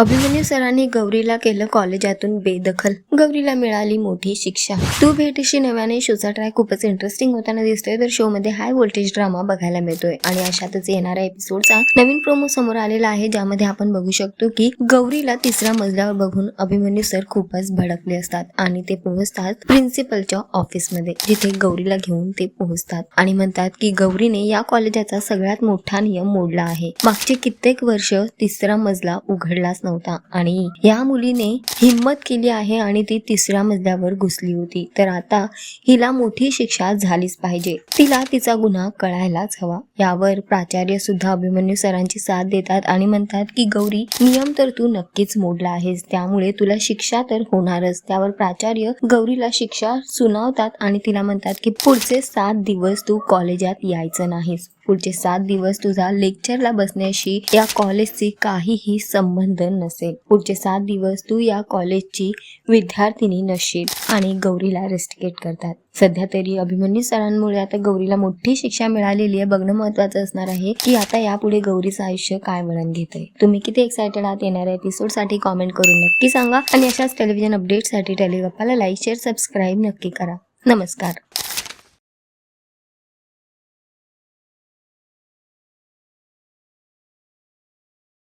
अभिमन्यू सरांनी गौरीला केलं कॉलेजातून बेदखल. गौरीला मिळाली मोठी शिक्षा. तू भेटीशी नव्याने शोचा ट्रॅक खूपच इंटरेस्टिंग होताना दिसतोय तर शो मध्ये हाय व्होल्टेज ड्रामा बघायला मिळतोय. आणि अशातच येणाऱ्या एपिसोडचा नवीन प्रोमो समोर आलेला आहे ज्यामध्ये आपण बघू शकतो की गौरीला तिसऱ्या मजल्यावर बघून अभिमन्यू सर खूपच भडकले असतात आणि ते पोहोचतात प्रिन्सिपलच्या ऑफिसमध्ये जिथे गौरीला घेऊन ते पोहोचतात. आणि म्हणतात की गौरीने या कॉलेजाचा सगळ्यात मोठा नियम मोडला आहे. मागचे कित्येक वर्ष तिसरा मजला उघडलाच नव्हता. आणि या मुलीने हिंमत केली आहे आणि ती तिसऱ्या मजल्यावर घुसली होती. तर आता हिला मोठी शिक्षा झालीच पाहिजे. तिला तिचा गुन्हा कळायलाच हवा. यावर प्राचार्य सुद्धा अभिमन्यू सरांची साथ देतात आणि म्हणतात की गौरी नियम तर तू नक्कीच मोडला आहेस. त्यामुळे तुला शिक्षा तर होणारच. त्यावर प्राचार्य गौरीला शिक्षा सुनावतात आणि तिला म्हणतात की पुढचे सात दिवस तू कॉलेजात यायचं नाहीस. पुढचे सात दिवस तुझा लेक्चरला बसण्याशी या कॉलेजचे काहीही संबंध नसेल पुढचे सात दिवस तू या कॉलेजची विद्यार्थिनी नसशील आणि गौरीला रेस्टिकेट करतात. सध्या तरी अभिमन्यू सरांमुळे आता गौरीला मोठी शिक्षा मिळालेली आहे. बघणं महत्वाचं असणार आहे की आता यापुढे गौरीचं आयुष्य काय वळण घेत आहे तुम्ही किती एक्सायटेड आहात येणाऱ्या एपिसोडसाठी कॉमेंट करून नक्की सांगा. आणि अशाच टेलिव्हिजन अपडेटसाठी टेलिगप्पाला लाईक शेअर सबस्क्राईब नक्की करा. नमस्कार.